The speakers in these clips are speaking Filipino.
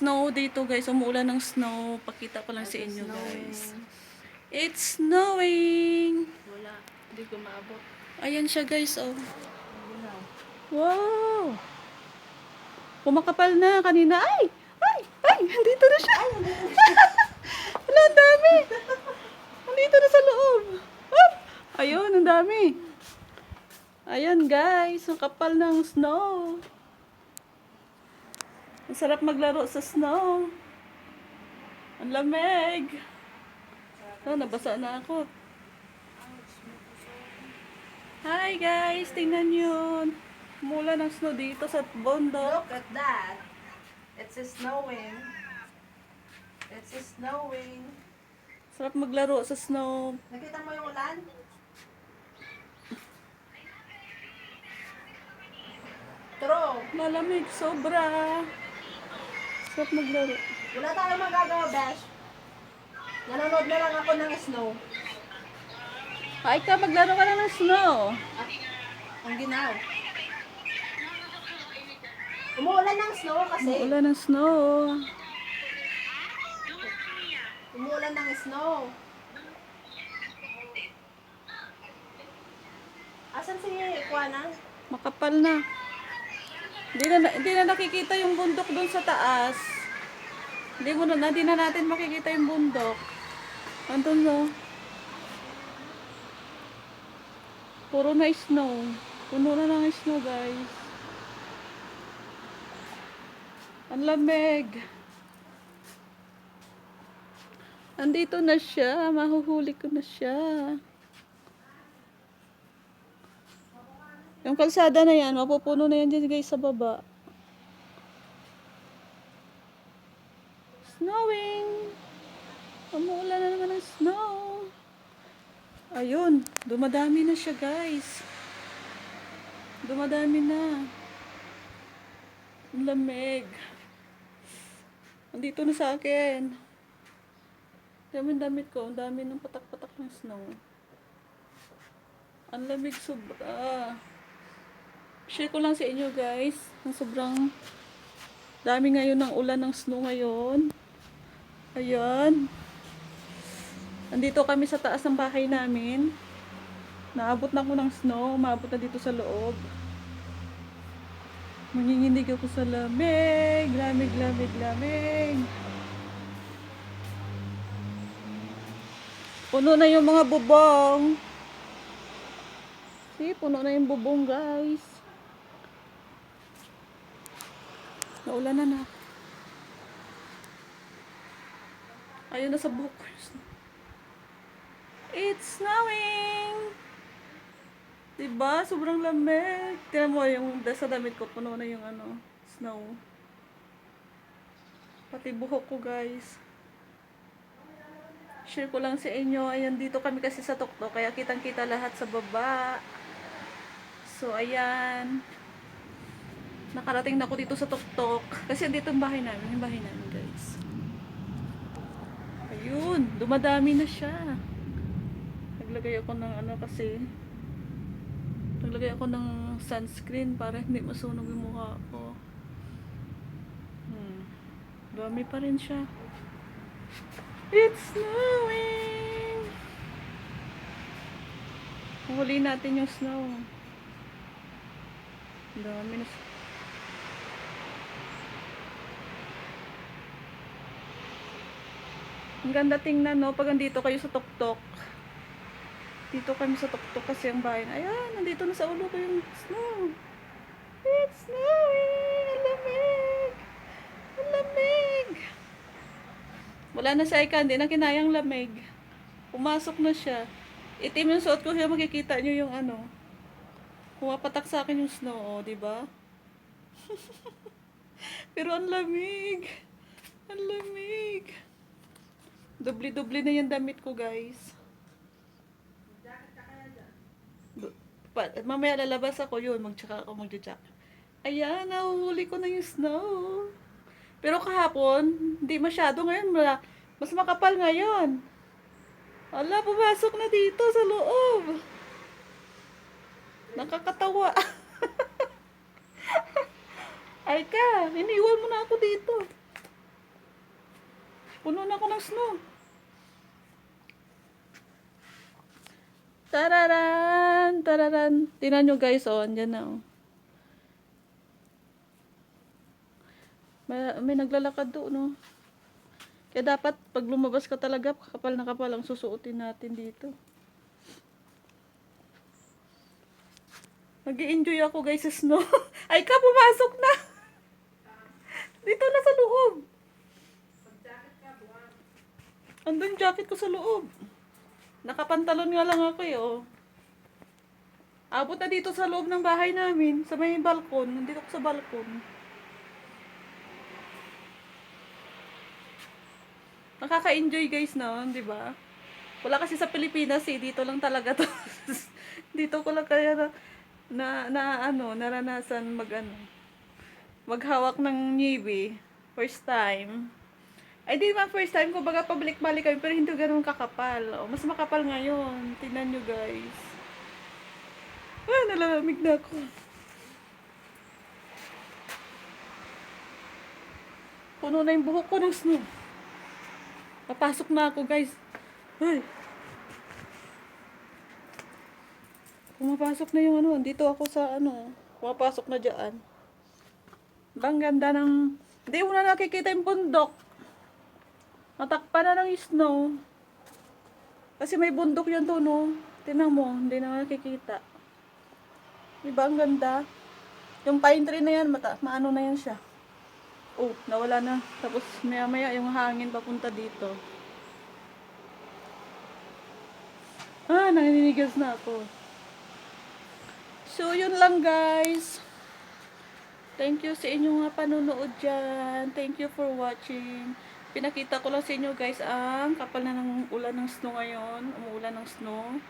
snow dito guys. Umuulan ng snow. Pakita ko lang sa inyo guys. It's snowing. Wala. Hindi ko maabot. Ayan siya guys oh. Wow! Kumakapal na kanina. Ay! Ay! Ay! Andito na siya! Wala, ang dami! Andito na sa loob. Ayun, ang dami. Ayan guys, ang kapal ng snow. Ang sarap maglaro sa snow. Ang lamig. Oh, nabasa na ako. Hi guys, tingnan yun. Mula ng snow dito sa bundok. Look at that. It's snowing. It's snowing. Sarap maglaro sa snow. Nakita mo yung ulan? True. Malamig, sobra. Sarap maglaro. Wala tayong magagawa, Besh. Nanonood na lang ako ng snow. Ay ka, maglaro ka na ng snow. Ang ginaw. Umuulan ng snow kasi. Ulan ng snow. Umuulan ng snow. Asan si Juana? Makapal na. Hindi na, hindi na nakikita yung bundok doon sa taas. Hindi mo na, hindi na natin makikita yung bundok. Andun no. Puro na snow. Puno na ng snow, guys. Ang lamig. Andito na siya. Mahuhuli ko na siya. Yung kalsada na yan, mapupuno na yan dyan guys sa baba. Snowing! Umuulan na naman ng snow. Ayun, dumadami na siya guys. Dumadami na. Ang lamig. Andito na sa akin. Dami damit ko. Ang dami ng patak-patak ng snow. Ang lamig sobra. Share ko lang sa inyo guys. Ang sobrang dami ngayon ng ulan ng snow ngayon. Ayan. Andito kami sa taas ng bahay namin. Naabot na ako ng snow. Maabot na dito sa loob. Manginginig ako sa lamig. Lamig, lamig, lamig. Puno na yung mga bubong. See, puno na yung bubong guys. Naulan na na. Ayun na sa bookers. It's snowing! Diba? Sobrang lamig. Tignan mo yung sa damit ko, puno na yung ano, snow. Pati buhok ko guys. Share ko lang sa inyo. Ayan, dito kami kasi sa tuktok. Kaya kitang-kita lahat sa baba. So, ayan. Nakarating na ako dito sa tuktok. Kasi dito ang bahay namin. Yung bahay namin, guys. Ayun. Dumadami na siya. Naglagay ako ng ano kasi. Naglagay ako ng sunscreen para hindi masunog yung mukha ko. Hmm. Dami pa rin siya. It's snowing! Huli natin yung snow. Dami na Ang ganda tingnan, no? Pag andito kayo sa tuktok. Dito kami sa tuktok kasi ang bahay. Ayan, nandito na sa ulo ko yung snow. It's snowing! Ang lamig! Ang lamig! Wala na si Aika, hindi na kinayang lamig. Pumasok na siya. Itim yung suot ko, kaya makikita nyo yung ano. Pumapatak sa akin yung snow, oh, di ba? Pero ang lamig. Ang lamig. Dubli-dubli na yung damit ko, guys. Du- Pa, mamaya lalabas ako yun, magtsaka ako magja-jack. Ayan, nahuhuli ko na yung snow. Pero kahapon, hindi masyado ngayon. Mas makapal ngayon. Ala, pumasok na dito sa loob. Nakakatawa. Ay ka, iniwan mo na ako dito. Puno na ako ng snow. Tararan! Tararan! Tingnan nyo guys, oh. Andyan na, oh. May, may naglalakad doon, no? Kaya dapat, pag lumabas ka talaga, kapal na kapal ang susuotin natin dito. nag enjoy ako guys sa snow. Ay ka, pumasok na! Dito na sa loob. Andun jacket ko sa loob. Nakapantalon nga lang ako eh, oh. Abot na dito sa loob ng bahay namin, sa may balkon. Nandito ako sa balkon. Nakaka-enjoy guys na, di ba? Wala kasi sa Pilipinas eh, dito lang talaga to. dito ko lang kaya na, na, na ano, naranasan mag ano, maghawak ng navy. First time. Ay, di ba first time ko baga pabalik-balik kami pero hindi ganun kakapal. O, mas makapal ngayon. Tingnan nyo guys. Ah, nalalamig na ako. Puno na yung buhok ko ng snow. Papasok na ako guys. Ay. Pumapasok na yung ano. Dito ako sa ano. Pumapasok na dyan. Bang ganda ng... Hindi mo na nakikita yung bundok. Natakpan na ng snow. Kasi may bundok yan to, no? Tinan mo, hindi na nakikita. Diba ang ganda? Yung pine tree na yan, mata, maano na yan siya. Oh, nawala na. Tapos maya maya yung hangin papunta dito. Ah, naninigas na ako. So, yun lang guys. Thank you sa inyong mga panonood dyan. Thank you for watching. Pinakita ko lang sa inyo guys ang kapal na ng ulan ng snow ngayon. Umuulan ng snow.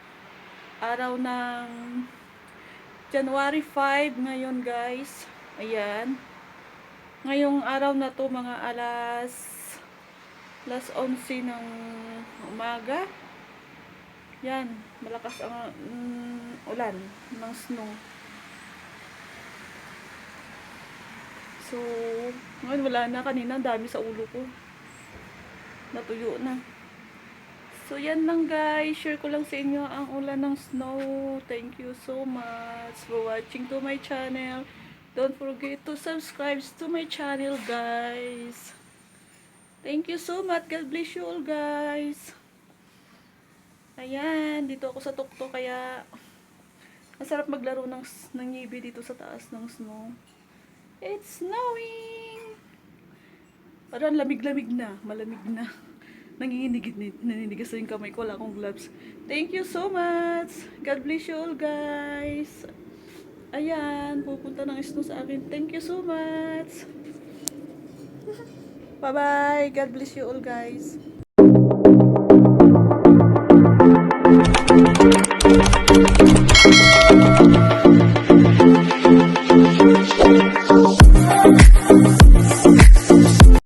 Araw ng January 5 ngayon guys. Ayan. Ngayong araw na to mga alas alas 11 ng umaga. Yan. Malakas ang mm, ulan ng snow. So, ngayon wala na. Kanina dami sa ulo ko. Natuyo na. So, yan lang guys. Share ko lang sa inyo ang ulan ng snow. Thank you so much for watching to my channel. Don't forget to subscribe to my channel guys. Thank you so much. God bless you all guys. Ayan. Dito ako sa tuktok kaya masarap maglaro ng, ng nyibi dito sa taas ng snow. It's snowing! Parang lamig-lamig na. Malamig na. Nanginginig, naninigas na yung kamay ko. Wala akong gloves. Thank you so much. God bless you all, guys. Ayan, pupunta ng snow sa akin. Thank you so much. Bye-bye. God bless you all, guys.